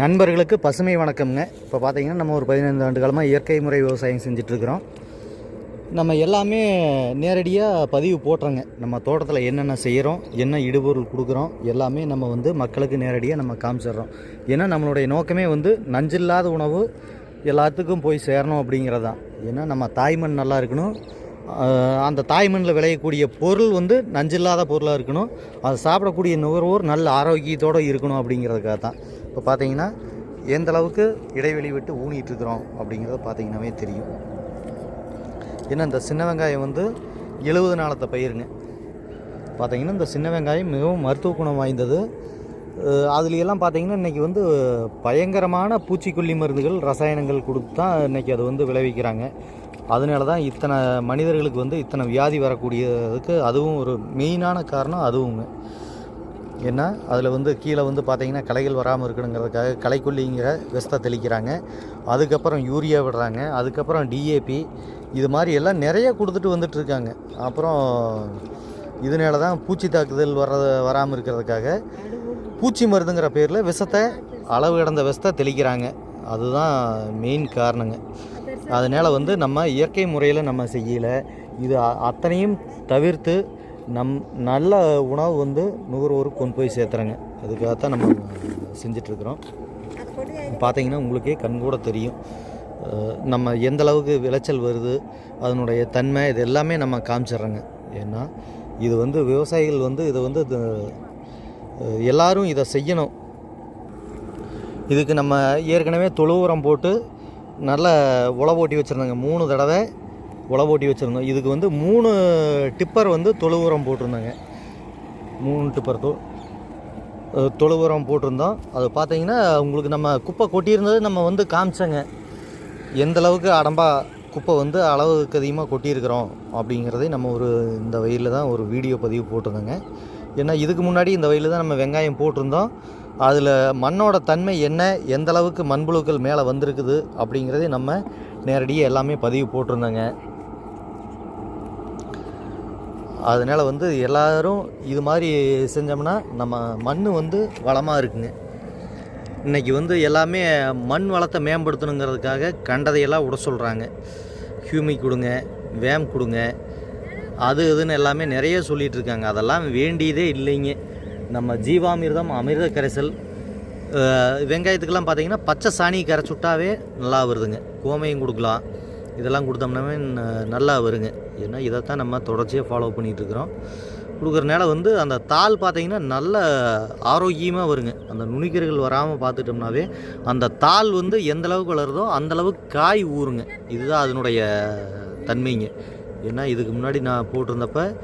நண்பர்களுக்கு பசுமை வணக்கம்ங்க. இப்போ பார்த்தீங்கன்னா நம்ம ஒரு பதினைந்து ஆண்டு காலமாக இயற்கை முறை விவசாயம் செஞ்சிட்ருக்குறோம். நம்ம எல்லாமே நேரடியாக பதிவு போட்டுறோங்க நம்ம தோட்டத்தில் என்னென்ன செய்கிறோம் என்ன இடுபொருள் கொடுக்குறோம் எல்லாமே நம்ம வந்து மக்களுக்கு நேரடியாக நம்ம காமிச்சிடுறோம். ஏன்னா நம்மளுடைய நோக்கமே வந்து நஞ்சில்லாத உணவு எல்லாத்துக்கும் போய் சேரணும் அப்படிங்கிறது தான் ஏன்னா நம்ம தாய்மண் நல்லா இருக்கணும் அந்த தாய்மண்ணில் விளையக்கூடிய பொருள் வந்து நஞ்சில்லாத பொருளாக இருக்கணும். அதை சாப்பிடக்கூடிய நுகர்வோர் நல்ல ஆரோக்கியத்தோடு இருக்கணும் அப்படிங்கிறதுக்காக தான். இப்போ பார்த்தீங்கன்னா எந்த அளவுக்கு இடைவெளி விட்டு ஊனிட்டு அப்படிங்கிறத பார்த்தீங்கன்னாவே தெரியும். ஏன்னா இந்த சின்ன வெங்காயம் வந்து எழுபது நாளத்தை பயிருங்க. பார்த்தீங்கன்னா இந்த சின்ன வெங்காயம் மிகவும் மருத்துவ குணம் வாய்ந்தது. அதுலையெல்லாம் பார்த்தீங்கன்னா இன்றைக்கி வந்து பயங்கரமான பூச்சிக்கொல்லி மருந்துகள் ரசாயனங்கள் கொடுத்து தான் இன்றைக்கி அது வந்து விளைவிக்கிறாங்க. அதனால தான் இத்தனை மனிதர்களுக்கு வந்து இத்தனை வியாதி வரக்கூடியதுக்கு அதுவும் ஒரு மெயினான காரணம் அதுவுங்க ஏன்னா அதில் வந்து கீழே வந்து பார்த்திங்கன்னா களைகள் வராமல் இருக்கணுங்கிறதுக்காக களைக்கொல்லிங்கிற விஷத்தை தெளிக்கிறாங்க. அதுக்கப்புறம் யூரியா விடுறாங்க. அதுக்கப்புறம் டிஏபி இது மாதிரி எல்லாம் நிறைய கொடுத்துட்டு வந்துட்டுருக்காங்க அப்புறம் இதனால தான் பூச்சி தாக்குதல் வர வராமல் இருக்கிறதுக்காக பூச்சி மருந்துங்கிற பேரில் விஷத்தை அளவு கடந்த விஷத்தை தெளிக்கிறாங்க. அதுதான் மெயின் காரணங்க. அதனால் வந்து நம்ம இயற்கை முறையில் நம்ம செய்யலை. இது அத்தனையும் தவிர்த்து நம் நல்ல உணவு வந்து நுகர்வோருக்கு கொண்டு போய் சேர்த்துறோங்க. அதுக்காகத்தான் நம்ம செஞ்சிட்ருக்குறோம். பார்த்தீங்கன்னா உங்களுக்கே கண் கூட தெரியும். நம்ம எந்த அளவுக்கு விளைச்சல் வருது அதனுடைய தன்மை இது எல்லாமே நம்ம காமிச்சிட்றோங்க. ஏன்னா இது வந்து விவசாயிகள் வந்து இதை வந்து எல்லாரும் இதை செய்யணும். இதுக்கு நம்ம ஏற்கனவே தொழு உரம் போட்டு நல்லா உழவு ஓட்டி வச்சுருந்தாங்க. மூணு தடவை உழவு ஓட்டி வச்சுருந்தோம். இதுக்கு வந்து மூணு டிப்பர் வந்து தொழு உரம் போட்டிருந்தாங்க. மூணு டிப்பர் தொ தொழு உரம் போட்டிருந்தோம். அது பார்த்தீங்கன்னா உங்களுக்கு நம்ம குப்பை கொட்டியிருந்தது நம்ம வந்து காமிச்சோங்க. எந்தளவுக்கு அடம்பா குப்பை வந்து அளவுக்கு அதிகமாக கொட்டியிருக்கிறோம் அப்படிங்கிறதே நம்ம ஒரு இந்த வயலில் தான் ஒரு வீடியோ பதிவு போட்டிருந்தோங்க. ஏன்னா இதுக்கு முன்னாடி இந்த வயலில் தான் நம்ம வெங்காயம் போட்டிருந்தோம். அதில் மண்ணோட தன்மை என்ன எந்த அளவுக்கு மண்புழுக்கள் மேலே வந்திருக்குது அப்படிங்கிறதே நம்ம நேரடியாக எல்லாமே பதிவு போட்டிருந்தோங்க. அதனால் வந்து எல்லோரும் இது மாதிரி செஞ்சோம்னா நம்ம மண் வந்து வளமாக இருக்குங்க. இன்றைக்கி வந்து எல்லாமே மண் வளத்தை மேம்படுத்தணுங்கிறதுக்காக கண்டதையெல்லாம் விட சொல்கிறாங்க ஹியூமிக் கொடுங்க வேம் கொடுங்க அது இதுன்னு எல்லாமே நிறைய சொல்லிகிட்ருக்காங்க அதெல்லாம் வேண்டியதே இல்லைங்க. நம்ம ஜீவாமிர்தம் அமிர்த கரைசல் வெங்காயத்துக்கெல்லாம் பார்த்தீங்கன்னா பச்சை சாணி கரைச்சி விட்டாவே நல்லா வருதுங்க. கோமையும் கொடுக்கலாம். இதெல்லாம் கொடுத்தோம்னாவே ந- நல்லா வருங்க. ஏன்னா இதைத்தான் நம்ம தொடர்ச்சியாக ஃபாலோ பண்ணிகிட்ருக்குறோம் கொடுக்குறனால வந்து அந்த தாள் பார்த்தீங்கன்னா நல்ல ஆரோக்கியமாக வருங்க. அந்த நுனிக்கீரைகள் வராமல் பார்த்துட்டோம்னாவே அந்த தாள் வந்து எந்த அளவுக்கு வளருதோ அந்தளவுக்கு காய் ஊறுங்க இதுதான் அதனுடைய தன்மைங்க. ஏன்னா இதுக்கு முன்னாடி நான் போட்டிருந்தப்ப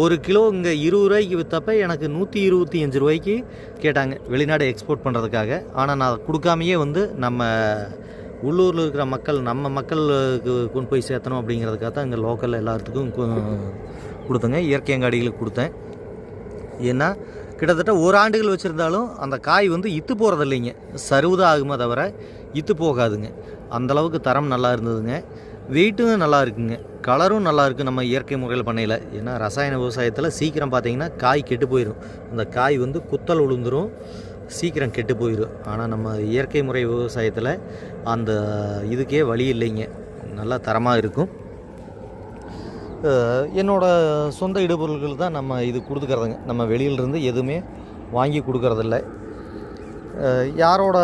ஒரு கிலோ இங்கே இருபது ரூபாய்க்கு விற்றப்ப எனக்கு நூற்றி இருபத்தி அஞ்சு ரூபாய்க்கு கேட்டாங்க. வெளிநாடு எக்ஸ்போர்ட் பண்ணுறதுக்காக ஆனால் நான் கொடுக்காமையே வந்து நம்ம உள்ளூரில் இருக்கிற மக்கள் நம்ம மக்களுக்கு கொண்டு போய் சேர்த்தணும் அப்படிங்கிறதுக்காக தான் இங்கே லோக்கலில் எல்லாத்துக்கும் கொடுத்தங்க கொடுத்தேங்க. இயற்கை அங்காடிகளுக்கு கொடுத்தேன். ஏன்னா கிட்டத்தட்ட ஒரு ஆண்டுகள் வச்சுருந்தாலும் அந்த காய் வந்து இத்து போகிறது இல்லைங்க சருவுதான் ஆகுமே தவிர இத்து போகாதுங்க. அந்தளவுக்கு தரம் நல்லா இருந்ததுங்க. வெயிட்டும் நல்லா இருக்குங்க. கலரும் நல்லா நம்ம இயற்கை முறையில் பண்ணையில். ஏன்னா ரசாயன விவசாயத்தில் சீக்கிரம் பார்த்தீங்கன்னா காய் கெட்டு போயிடும் அந்த காய் வந்து குத்தல் உளுந்துரும் சீக்கிரம் கெட்டு போயிடும் ஆனால் நம்ம இயற்கை முறை விவசாயத்தில் அந்த இதுக்கே வழி இல்லைங்க. நல்லா தரமாக இருக்கும். என்னோடய சொந்த இடுபொருள்கள் தான் நம்ம இது கொடுத்துக்கிறதுங்க நம்ம வெளியிலிருந்து எதுவுமே வாங்கி கொடுக்கறதில்ல. யாரோட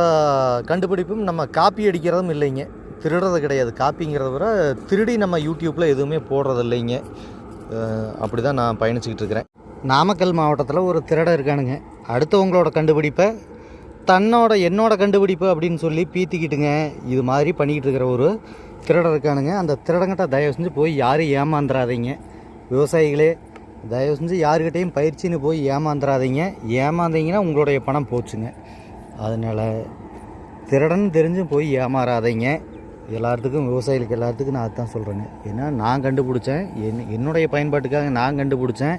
கண்டுபிடிப்பும் நம்ம காப்பி அடிக்கிறதும் இல்லைங்க. திருடுறது கிடையாது. காப்பிங்கிறத விட திருடி நம்ம யூடியூப்பில் எதுவுமே போடுறது இல்லைங்க அப்படி தான் நான் பயணிச்சுக்கிட்டு இருக்கிறேன். நாமக்கல் மாவட்டத்தில் ஒரு திருடன் இருக்கானுங்க. அடுத்தவங்களோட கண்டுபிடிப்பை தன்னோட என்னோட கண்டுபிடிப்பு அப்படின்னு சொல்லி பீத்திக்கிட்டுங்க. இது மாதிரி பண்ணிக்கிட்டு இருக்கிற ஒரு திருடன் இருக்கானுங்க. அந்த திருடங்கிட்ட தயவு செஞ்சு போய் யாரும் ஏமாந்துடாதீங்க விவசாயிகளே தயவு செஞ்சு யாருக்கிட்டேயும் பயிற்சின்னு போய் ஏமாந்துடாதீங்க ஏமாந்தீங்கன்னா உங்களுடைய பணம் போச்சுங்க. அதனால் திருடன் தெரிஞ்சும் போய் ஏமாறாதீங்க. எல்லாத்துக்கும் விவசாயிகளுக்கு எல்லாத்துக்கும் நான் அதுதான் சொல்கிறேங்க ஏன்னா நான் கண்டுபிடிச்சேன். என் என்னுடைய பயன்பாட்டுக்காக நான் கண்டுபிடிச்சேன்.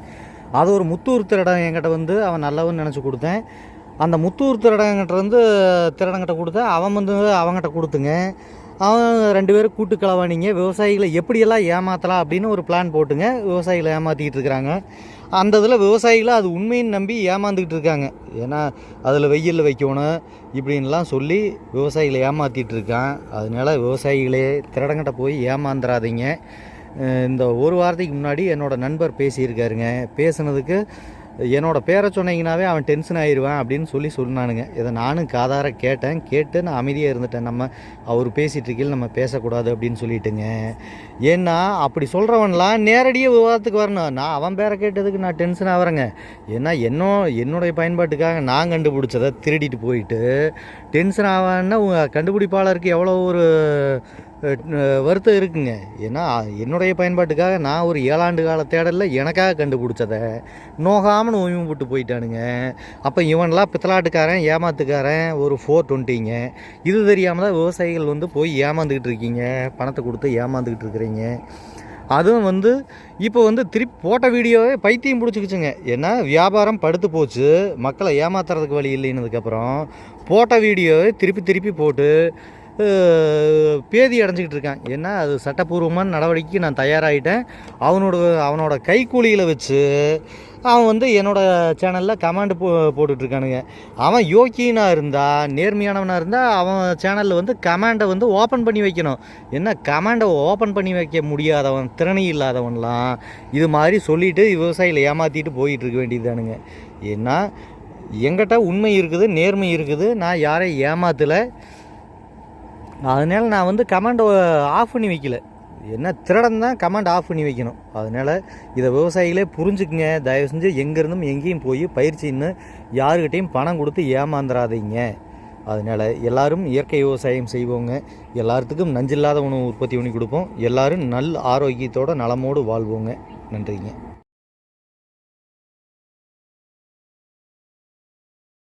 அது ஒரு முத்தூர் திருடன் என்கிட்ட வந்து அவன் நல்லவன் நினச்சி கொடுத்தேன். அந்த முத்தூர் திருடங்கிட்ட வந்து திருடங்கிட்ட கொடுத்தேன். அவன் வந்து அவங்ககிட்ட கொடுத்துங்க. அவன் ரெண்டு பேரும் கூட்டு களவாணிங்க விவசாயிகளை எப்படியெல்லாம் ஏமாற்றலாம் அப்படின்னு ஒரு பிளான் போட்டுங்க. விவசாயிகளை ஏமாற்றிக்கிட்டு இருக்கிறாங்க. அந்த இதில் விவசாயிகளை அது உண்மைன்னு நம்பி ஏமாந்துக்கிட்டு இருக்காங்க. ஏன்னா அதில் வெயிலில் வைக்கணும் இப்படின்லாம் சொல்லி விவசாயிகளை ஏமாற்றிட்டு இருக்கான். அதனால விவசாயிகளே திரடங்கிட்ட போய் ஏமாந்துடாதீங்க இந்த ஒரு வாரத்துக்கு முன்னாடி என்னோடய நண்பர் பேசியிருக்காருங்க. பேசுனதுக்கு என்னோட பேரை சொன்னீங்கன்னாவே அவன் டென்ஷன் ஆயிடுவான் அப்படின்னு சொல்லி சொன்னானுங்க. இதை நானும் காதார கேட்டேன். கேட்டு நான் அமைதியாக இருந்துட்டேன். நம்ம அவர் பேசிகிட்டு இருக்கையில் நம்ம பேசக்கூடாது அப்படின்னு சொல்லிட்டுங்க. ஏன்னா அப்படி சொல்கிறவன்லாம் நேரடியாக விவாதத்துக்கு வரணும். நான் அவன் பேரை கேட்டதுக்கு நான் டென்ஷன் ஆகிறேங்க ஏன்னா என்னோ என்னுடைய பயன்பாட்டுக்காக நான் கண்டுபிடிச்சதை திருடிட்டு போயிட்டு டென்ஷன் ஆவான்னா உங்கள் கண்டுபிடிப்பாளருக்கு எவ்வளோ ஒரு வருத்தம் இருக்குங்க. ஏன்னா என்னுடைய பயன்பாட்டுக்காக நான் ஒரு ஏழாண்டு கால தேடலில் எனக்காக கண்டுபிடிச்சதை நோகாமல் ஓய்வு போட்டு போயிட்டானுங்க. அப்போ இவன்லாம் பித்தலாட்டுக்காரன் ஏமாத்துக்காரன் ஒரு ஃபோர் டுவெண்ட்டிங்க இது தெரியாமல் தான் விவசாயிகள் வந்து போய் ஏமாந்துக்கிட்டு இருக்கீங்க. பணத்தை கொடுத்து ஏமாந்துக்கிட்டு இருக்கிறீங்க. அதுவும் வந்து இப்போ வந்து திருப்பி போட்ட வீடியோவே பைத்தியம் பிடிச்சிக்கிச்சுங்க. ஏன்னா வியாபாரம் படுத்து போச்சு. மக்களை ஏமாத்துறதுக்கு வழி இல்லைன்னதுக்கப்புறம் போட்ட வீடியோவை திருப்பி திருப்பி போட்டு பேதி அடைஞ்சிக்கிட்டு இருக்கான். ஏன்னா அது சட்டப்பூர்வமான நடவடிக்கைக்கு நான் தயாராகிட்டேன் அவனோட அவனோட கைக்கூலியில் வச்சு அவன் வந்து என்னோட சேனலில் கமாண்டு போ போட்டுட்ருக்கானுங்க. அவன் யோக்கியனாக இருந்தால் நேர்மையானவனாக இருந்தால் அவன் சேனலில் வந்து கமாண்டை வந்து ஓப்பன் பண்ணி வைக்கணும். என்ன கமாண்டை ஓப்பன் பண்ணி வைக்க முடியாதவன் திறனை இல்லாதவன்லாம் இது மாதிரி சொல்லிட்டு விவசாயிகளை ஏமாற்றிட்டு போயிட்டு இருக்க வேண்டியதானுங்க ஏன்னா எங்கிட்ட உண்மை இருக்குது நேர்மை இருக்குது. நான் யாரையும் ஏமாத்தலை. அதனால் நான் வந்து கமாண்டை ஆஃப் பண்ணி வைக்கல. என்ன திருடன் தான் கமாண்ட் ஆஃப் பண்ணி வைக்கணும். அதனால் இதை விவசாயிகளே புரிஞ்சுக்குங்க. தயவு செஞ்சு எங்கேருந்தும் எங்கேயும் போய் பயிற்சின்னு யாருக்கிட்டையும் பணம் கொடுத்து ஏமாந்துடாதீங்க அதனால் எல்லாரும் இயற்கை விவசாயம் செய்வோங்க. எல்லாத்துக்கும் நஞ்சில்லாத உணவு உற்பத்தி பண்ணி கொடுப்போம். எல்லாரும் நல் ஆரோக்கியத்தோட நலமோடு வாழ்வோங்க. நன்றிங்க.